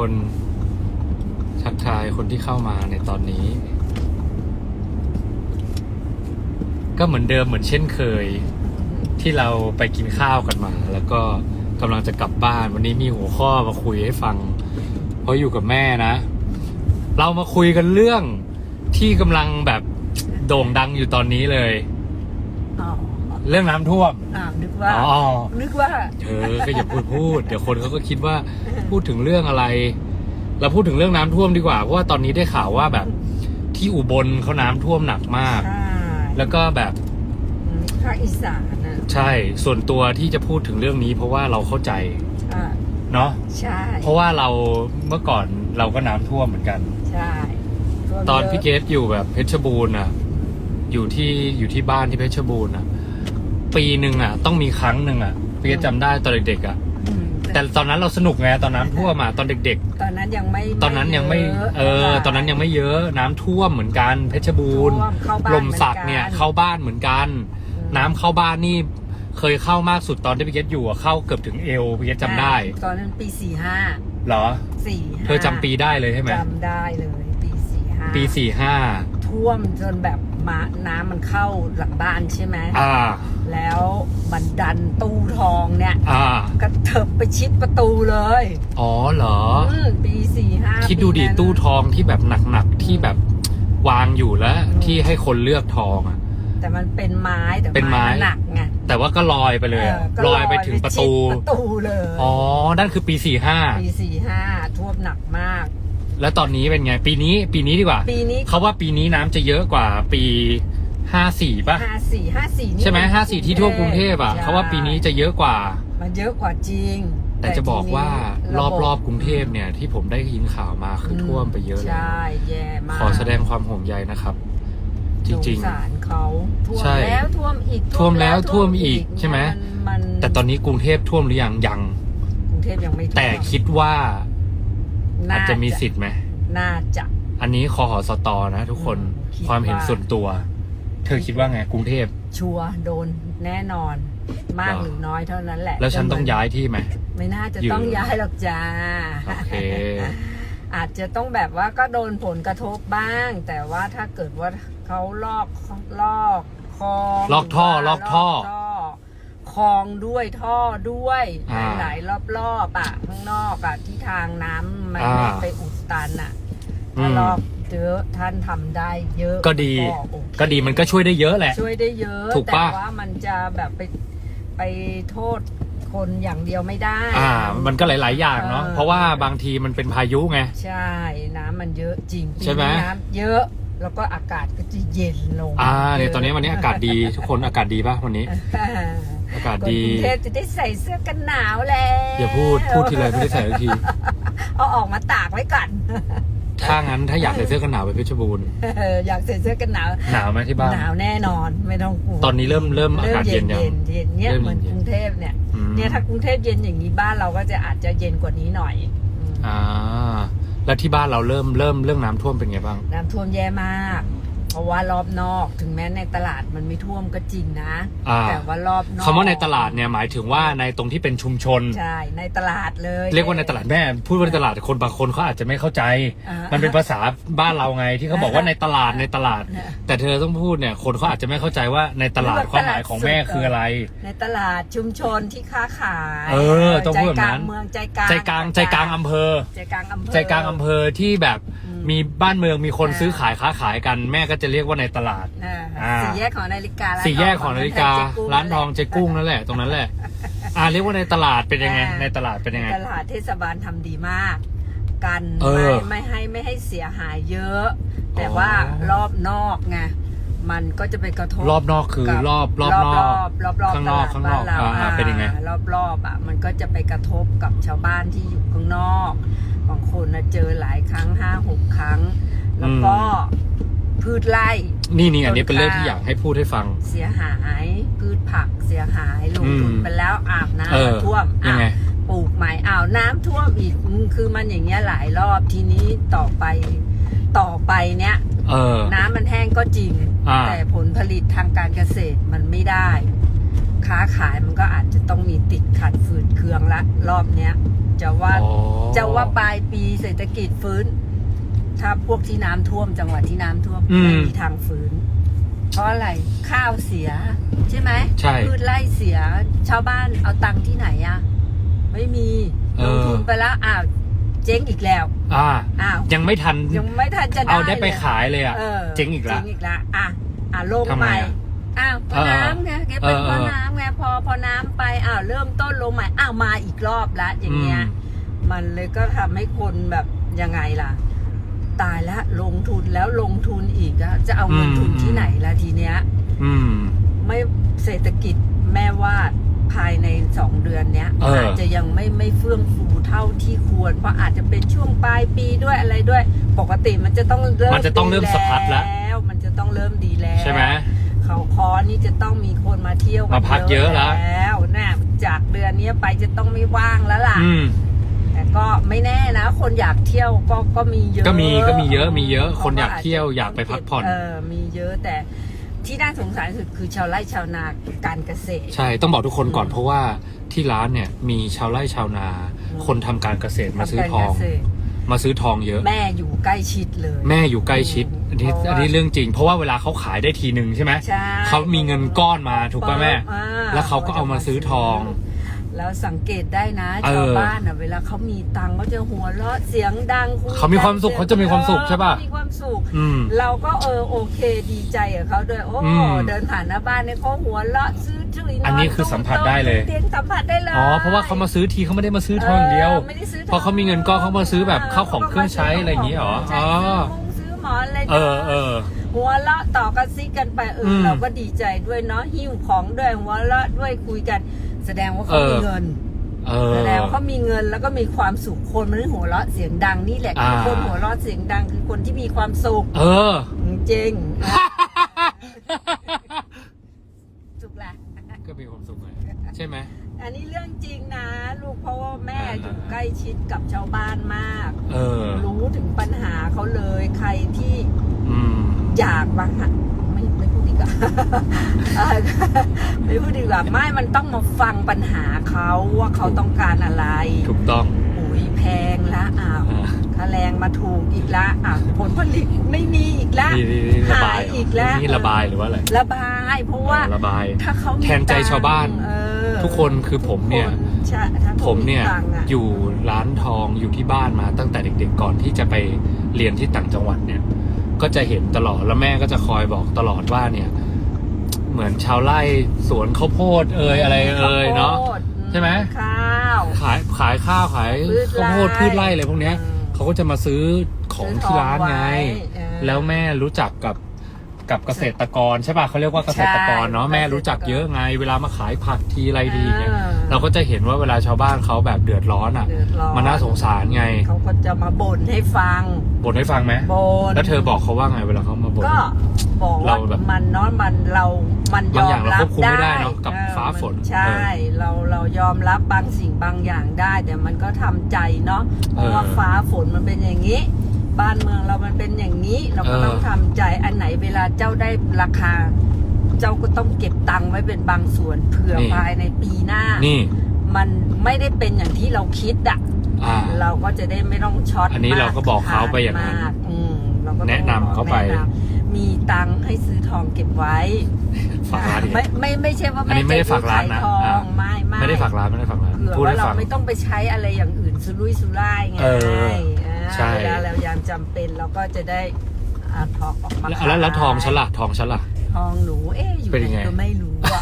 คนทักทายคนที่เข้ามาในตอนนี้ ก็เหมือนเดิมเหมือนเช่นเคย ที่เราไปกินข้าวกันมา แล้วก็กำลังจะกลับบ้าน วันนี้มีหัวข้อมาคุยให้ฟัง เพราะอยู่กับแม่นะ เรามาคุยกันเรื่องที่กำลังแบบโด่งดังอยู่ตอนนี้เลย เรื่องน้ำท่วม อ่านึกว่า อ๋อ นึกว่า เธอก็อย่าพูดพูด เดี๋ยวคนเขาก็คิดว่าพูดถึงเรื่องอะไร เราพูดถึงเรื่องน้ำท่วมดีกว่า เพราะว่าตอนนี้ได้ข่าวว่าแบบที่อุบลเขาน้ำท่วมหนักมาก ใช่แล้วก็แบบอืมภาคอีสานนะใช่ส่วนตัวที่จะพูดถึงเรื่องนี้เพราะว่าเราเข้าใจอ่าเนาะใช่เพราะว่าเราเมื่อก่อนเราก็น้ำท่วมเหมือนกัน ใช่ท่วมตอนยะพี่เกดอยู่แบบเพชรบูรณ์อะ อยู่ที่อยู่ที่บ้านที่เพชรบูรณ์อะ ปีหนึ่งอะ ต้องมีครั้งหนึ่งอะพี่เกดจำได้ตอนเด็กๆอะ อืมแต่ตอนนั้นเราสนุกไงตอนน้ำท่วมอะตอนเด็กๆตอนนั้นยังไม่ตอนนั้นยังไม่ะเออ ตอนนั้นยังไม่เยอะน้ำท่วมเหมือนกันเพชรบูรณ์ท่วมเข้าบ้านลมสักเนี่ยหมือเข้าบ้านเหมือนกัน อืมน้ำเข้าบ้านนี่เคยเข้ามากสุดตอนที่พี่เกตอยู่อะเข้าเกือบถึงเอวพี่เกตจำได้ตอนนั้นปีสี่ห้าเหรอ สี่เธอจำปีได้เลยใช่ไหมจำได้เลย ปีสี่ห้าปีสี่ห้าท่วมจนแบบมาน้ำมันเข้าหลังบ้านใช่ไหมอ่า แล้วมันดันตู้ทองเนี่ยอ่ากระเถิบไปชิดประตูเลย อ๋อเหรออืมปีสี่ห้าคิดดูดิปีนั้นตู้ทองที่แบบหนักๆที่แบบวางอยู่แล้ว ที่ให้คนเลือกทองอะแต่มันเป็นไม้แต่เป็นไม้นหนักไงแต่ว่าก็ลอยไปเลยอะเก็ลอยไปถึงประตูชิดประตูเลย อ๋อ นั่นคือปีสี่ห้าปีสี่ห้าท่วมหนักมาก แล้วตอนนี้เป็นไง ปีนี้ปีนี้ดีกว่า ปีนี้เขาว่าปีนี้น้ำจะเยอะกว่าปี ห้าสี่ป่ะ ห้าสี่ห้าสี่ใช่ไหมห้าสี่ที่ทั่วกรุงเทพอะใช่เขาว่าปีนี้จะเยอะกว่า มันเยอะกว่าจริง แต่จะบอกว่าทีนี้รอบบบรอบกรุงเทพเนี่ย ที่ผมได้ยินข่าวมาคือท่วมไปเยอะเลยใช่แย่มากขอแสดงความห่วงใยนะครับ จริงสงสารเขาท่วมใช่แล้วท่วมอีกท่วมแล้วท่วมอีกใช่ไหมนมันๆแต่ตอนนี้กรุงเทพท่วมหรือยังยังกรุงเทพยังไม่ท่วมแต่คิดว่าน่อาจจะมีสิทธิ์ไหมน่าจะ อันนี้คอหอสตอนะทุกคนอืมคิดความเห็นว่าส่วนตัว เธอคิดว่าไงกรุงเทพ ชัวร์โดนแน่นอน มากเหรอหรือน้อยเท่านั้นแหละแล้วฉันต้องจะเหมืย้ายที่ไหม ไม่น่าจะอยู่ต้องย้ายหรอกจ้า โอเค อาจจะต้องแบบว่าก็โดนผลกระทบบ้าง แต่ว่าถ้าเกิดว่าเขาลอกลอกคลองลอกท่อหรืว่าลอกท่อคลองด้วยท่อด้วยอ่าหลายๆรอบๆอะข้างนอกอะที่ทางน้ำมันอ่าไม่ไปอุดตันอะอืถ้ามลอก เยอะท่านทำได้เยอะก็ดี โอเคก็ดีมันก็ช่วยได้เยอะแหละ ช่วยได้เยอะถูกแต่ปะว่ามันจะแบบไปไปโทษคนอย่างเดียวไม่ได้ อ่า มันก็หลาย ๆ อย่างเนาะเออ เพราะว่าบางทีมันเป็นพายุไง ใช่น้ำมันเยอะจริงปีใช่ไหมนี้น้ำเยอะแล้วก็อากาศก็จะเย็นลงอ่าเนี่ยตอนนี้วันนี้อากาศดีทุกคนอากาศดีป่ะวันนี้อากาศคนดีกรุงเทพจะได้ใส่เสื้อกันหนาวแล้วอย่าพูดพูดทีไรไม่ได้ใส่สักที เอาออกมาตากไว้ก่อน ถ้างั้นถ้าอยากใส่เสื้อกันหนาวไปเพชรบูรณ์อยากใส่เสื้อกันหนาวหนาวไหมที่บ้านหนาวแน่นอนไม่ต้องกลัวตอนนี้เริ่มเริ่มอากาศเย็นยัง เย็นเย็นเนี่ยเริ่มเหมือนเย็นกรุงเทพเนี่ยอืม เนี่ยถ้ากรุงเทพเย็นอย่างนี้บ้านเราก็จะอาจจะเย็นกว่านี้หน่อยอืมอ่า แล้วที่บ้านเราเริ่มเริ่มเรื่องน้ำท่วมเป็นไงบ้าง น้ำท่วมแย่มาก เพราะว่ารอบนอกถึงแม้ในตลาดมันไม่ท่วมก็จริงนะ อ่า แต่ว่ารอบนอกคำว่าในตลาดเนี่ยหมายถึงว่าในตรงที่เป็นชุมชน ใช่ในตลาดเลย เรียกว่าในตลาดแม่พูดว่าในตลาดคนบางคนเขาอาจจะไม่เข้าใจ อ่ามันเป็นภาษาบ้านเราไงที่เขาบอกว่าในตลาดในตลาดนะแต่เธอต้องพูดเนี่ยคนเขาอาจจะไม่เข้าใจว่าในตลาดนึกว่าความหมายตลาดของแม่สดคืออะไร ในตลาดชุมชนที่ค้าขายเออต้องพูดแบบนั้น ใจกลางเมืองใจกลางใจกลางใจกลางอำเภอ ใจกลางอำเภอ ใจกลางอำเภอที่แบบอื มมีบ้านเมืองมีคนอ่าซื้อขายค้าขายกัน แม่ก็จะเรียกว่าในตลาด อ่าอ่า สี่แยกของนาฬิการ้านสี่แยกของนาฬิกาเจ๊กุ้งร้านทองเจ๊กุ้งนั่นแหละตรงนั้นแหละ อ่าเรียกว่าในตลาดเป็นยังไงอ่าในตลาดเป็นยังไง ตลาดเทศบาลทำดีมาก กันเอไม่อไม่ให้ไม่ให้เสียหายเยอะ แต่อ๋อ ว่ารอบนอกไงมันก็จะไปกระทบรอบนอกคือกับรอบรอบนอก รอบรอบข้างนอกตลดข้างนอกบ้เราอ่าเป็นยังไง รอบรอบๆอะมันก็จะไปกระทบกับชาวบ้านที่อยู่ข้างนอก บางคนนะเจอหลายครั้งห้าหกครั้ง แล้วก็พืชไร่นี่นี่อันนี้เป็นเรื่องต้นที่ข้าวอยากให้พูดให้ฟัง เสียหายพืชผักเสียหายลงทุนอืมไปแล้วอาบเออน้ำท่วมยังไงอะปลูกใหม่อ้าวน้ำท่วมอีกอืมคือมันอย่างเงี้ยหลายรอบทีนี้ต่อไปต่อไปเนี้ยเออ น้ำมันแห้งก็จริงอ่าแต่ผลผลิตทางการเกษตรมันไม่ได้ ค้าขายมันก็อาจจะต้องมีติดขัดฝืดเคืองละรอบเนี้ย จะว่าอ๋อ จะว่าปลายปีเศรษฐกิจฟื้น ถ้าพวกที่น้ำท่วมจังหวัดที่น้ำท่วมอืมไม่มีทางฟื้น เพราะอะไรข้าวเสีย ใช่ไหมใช่พืชไร่เสีย ชาวบ้านเอาตังค์ที่ไหนอะไม่มีเอลอ งทุนไปแล้วอ้าวเจ๊งอีกแล้วอ่า อ้าวยังไม่ทัน ยังไม่ทันจะได้เอาได้ไปลย ขายเลยอะออเจ๊งอีกละ เจ๊งอีกละอะ อะลงทำไมใหม่ อะ อ้าวเพราะเออน้ำไงแกเป็นเออเพราะเออน้ำไงพอพอน้ำไปอ้าวเริ่มต้นลงใหม่อ้าวมาอีกรอบละอย่างเงี้ยมมันเลยก็ทำให้คนแบบยังไงล่ะ ตายแล้วลงทุนแล้วลงทุนอีกอะจะเอาเงินอืมทุนที่ไหนล่ะทีเนี้ยอืมไม่เศรษฐกิจแม่ว่าภายในสองเดือนเนี้ยเออออาจจะยังไม่ไม่เฟื่องฟูเท่าที่ควร เพราะอาจจะเป็นช่วงปลายปีด้วยอะไรด้วย ปกติมันจะต้องเริ่มมันจะต้องเริ่มดีสะพัดแล้ววมันจะต้องเริ่มดีแล้วใช่ไหม เขาคอนี่จะต้องมีคนมาเที่ยวกัมาพักเยอะแล้ว แล้วน่ะจากเดือนนี้ไปจะต้องไม่ว่างแล้วล่ะ อืม แต่ก็ไม่แน่นะ คนอยากเที่ยวก็ก็มีเยอะก็มีก็มีเยอะมีเยอะพราคนอยากจจะเที่ยวอยากไปพักผ่อน เออมีเยอะแต่ที่น่าสงสารที่สุดคือชาวไร่ชาวนาการเกษตร ใช่ต้องบอกทุกคนก่อนอืมเพราะว่าที่ร้านเนี่ยมีชาวไร่ชาวนาอืมคนทำการเกษตรมาซื้อทองการเกษตร มาซื้อทองเยอะ แม่อยู่ใกล้ชิดเลยแม่อยู่ใกล้ชิดอันนี้เพราะว่าอันนี้เรื่องจริง เพราะว่าเวลาเขาขายได้ทีหนึ่งใช่ไหมใช่เขามีเงินก้อนมาถูกป่ะแม่ อ่แล้วเขาก็เอามาซื้อทอง แล้วสังเกตได้นะเออ ชาวบ้านอะเวลาเขามีตังค์เขาจะหัวเราะเสียงดังคุยเขามีความสุขกันเขาจะมีความสุขใช่ปะเขามีความสุข อืม เราก็เออโอเคดีใจกับเขาด้วยโอ้อืมเดินผ่านหน้าบ้านเนี่ยเขาหัวเราะซื้อจุยอันนี้คือสัมผัสได้เลย เตียงสัมผัสได้เลยอ๋อเพราะว่าเขามาซื้อทีเขาไม่ได้มาซื้อทองอย่างเดียว ไม่ได้ซื้อทองเพราะเขามีเงินก้อนเขามาซื้อแบบข้าวของเครื่องใช้อะไรอย่างงี้เหรอใช่อ๋อ ซื้อมุ้งซื้อหมอนอะไรเออเออ หัวเราะต่อกันซิกันไปเอออม เราก็ดีใจด้วยเนาะหิ้วของด้วยหัวเราะด้วยคุยกัน แสดงว่าเขามีเออเงินเออแสดงว่าเขามีเงินแล้วก็มีความสุขคนมันหัวเราะเสียงดังนี่แหละคืออ่าคนหัวเราะเสียงดังคือคนที่มีความสุขเออจริงสุขแหละก็มีความสุขไงใช่ไหมอันนี้เรื่องจริงนะ ลูกเพราะว่าแม่อ่าอยู่ใกล้ชิดกับชาวบ้านมาก เออ รู้ถึงปัญหาเขาเลยใครที่อืมอยากมา ว่าเออไม่พูดดีกว่าไม่มันต้องมาฟังปัญหาเขาว่าเขาต้องการอะไรถูกต้องปุ๋ยแพงละอ้าวอ่าค่าแรงมาถูกอีกละอะผลผลิตไม่มีอีกละนี่นี่นี่ระบายหายอีกแล้วนี่ระบายหรือว่าอะไรระบายเพราะว่าเออระบายถ้าเขามีแทนใจชาวบ้านตังค์เออทุกคนคือผมเนี่ยทุกคใช่ถ้าผมเนี่ยตังค์ะอยู่ร้านทองอยู่ที่บ้านมาตั้งแต่เด็ก ๆ ก่อนที่จะไปเรียนที่ต่างจังหวัดเนี่ย ก็จะเห็นตลอดแล้วแม่ก็จะคอยบอกตลอดว่าเนี่ย เหมือนชาวไร่สวนข้าวโพดเอ่ยอะไรเอ่ยเนาะข้วโพดใช่ไหม ข้าวขายขายข้าวขายพืชไร่ข้าวโพดพืชไร่อะไรพวกเนี้ยอืมเขาก็จะมาซื้อของที่ร้านไงซื้อทองไว้เออแล้วแม่รู้จักกับ กับเกษตรกรใช่ป่ะเขาเรียกว่าเกษตรกรเนาะใช่แม่รู้จักเยอะไง เวลามาขายผักทีอะไรทีอย่างเงี้ยออเราก็จะเห็นว่าเวลาชาวบ้านเขาแบบเดือดร้อนอะเดือดร้อนมันน่าสงสารไงเขาก็จะมาบ่นให้ฟังบ่นให้ฟังไหมบ่นแล้วเธอบอกเขาว่าไงเวลาเขามาบ่นก็บอกว่าเราแบบมันเนาะมันเรา มันยบางออย่างมเรารัควบบคุมไม่ได้ได้เนอะกับออฟ้าฝนมัใช่ เราเรายอมรับบางสิ่งบางอย่างได้ แต่มันก็ทำใจเนาะเพราะว่าเออฟ้าฝนมันเป็นอย่างนี้ บ้านเมืองเรามันเป็นอย่างนี้ เราก็เออต้องทำใจอันไหนเวลาเจ้าได้ราคา เจ้าก็ต้องเก็บตังค์ไว้เป็นบางส่วนเผื่อภายในปีหน้านี่มันไม่ได้เป็นอย่างที่เราคิดอะอ่าเราก็จะได้ไม่ต้องช็อตอันนี้เราก็บอกเขาไปอย่างนั้นมากอืมเราก็ต้องแนะนำเขาไปแนะนำมีตังค์ให้ซื้อทองเก็บไว้ฝากร้านอีกไม่ไม่ไม่ใช่ว่าอันนี้ไม่ได้ฝากร้านนะจซื้อขยทองอ่าไม่ไม่ไม่ได้ฝากร้านไม่ได้ฝากร้านเผื่อพูดว่าให้เราฟังไม่ต้องไปใช้อะไรอย่างอื่นสุรุ่ยสุร่ายไงเอออ่า ใช่ เวลาเรายามจำเป็นเราก็จะได้อาทองออกมาแล้วขายแล้วแล้วทองฉันล่ะทองฉันล่ะ ทองหนูเอ๊ะอยู่เป็นไหยังไง นก็ไม่รู้อะ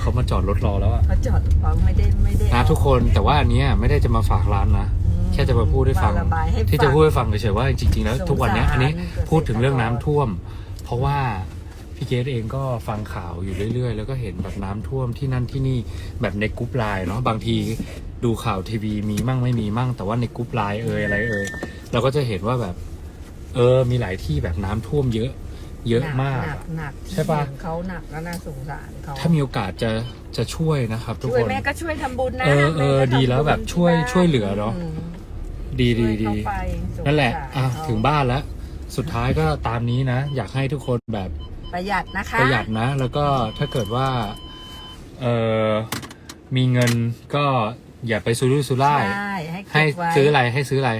เขามาจอดรถรอแล้วอะเขาจอดเขาไม่ได้ไม่ได้นะเอาทุกคนแต่ว่าอันเนี้ยไม่ได้จะมาฝากร้านนะ อืมแค่จะมาพูดให้ฟังมาระบายให้ที่จะฟังพูดให้ฟังเฉยๆว่าจริงๆแล้วสงสารทุกวันเนี้ยอันนี้เกษตรกรพูดถึงเรื่องน้ำท่วม เพราะว่า พี่เกดเองก็ฟังข่าวอยู่เรื่อย ๆ แล้วก็เห็นแบบน้ำท่วมที่นั่นที่นี่แบบในกรุ๊ปไลน์เนาะบางทีดูข่าวทีวีมีมั่งไม่มีมั่ง แต่ว่าในกรุ๊ปไลน์เอ่ยอะไรเอ่ยเราก็จะเห็นว่าแบบ เออ มีหลายที่แบบน้ำท่วมเยอะ เยอะมากหนัอะกหนักใช่ปะที่เห็นเขาหนักแล้วน่าสงสารเขาถ้ามีโอกาสจะจะช่วยนะครับ ทุกช่วยคนแม่ก็ช่วยทำบุญนะเออเออม่ก็ทำดีแล้วแบบช่วยที่บ้านช่วยเหลือเนอะมดีดีช่วยดีเขาไปสงสารนั่นแหละอะเขาถึงบ้านแล้ว สุดท้ายก็ตามนี้นะ อยากให้ทุกคนแบบ ประหยัดนะคะประหยัดนะ แล้วก็ถ้าเกิดว่าเออมีเงินก็อย่าไปซุรุ่ยซุร่ายใช่ให้ให้เก็บไว้ซื้ออะไรให้ซื้ออะไร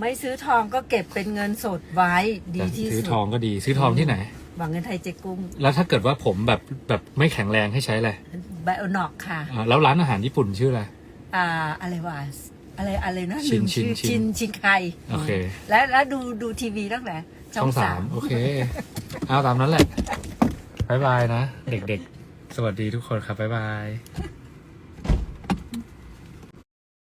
ไม่ซื้อทองก็เก็บเป็นเงินสดไว้ดีแต่ที่ซื้อสุดทองก็ดีซื้อทองที่ไหน หวังเงินไทยเจ๊กุ้งแล้วถ้าเกิดว่าผมแบบแบบไม่แข็งแรงให้ใช้อะไรไบโอนอกค่ะ อ่าแล้วร้านอาหารญี่ปุ่นชื่ออะไร อ่าอะไรวะอะไรอะไรนะชิลืนมชินชื่อชิชินนชินไคโอเค แล้วแล้วดูดูทีวีตั้งแต่ ช่ช่อองงสาสามมโอเค เอาตามนั้นแหละบายบายนะ เด็กๆ สวัสดีทุกคนครับบายบาย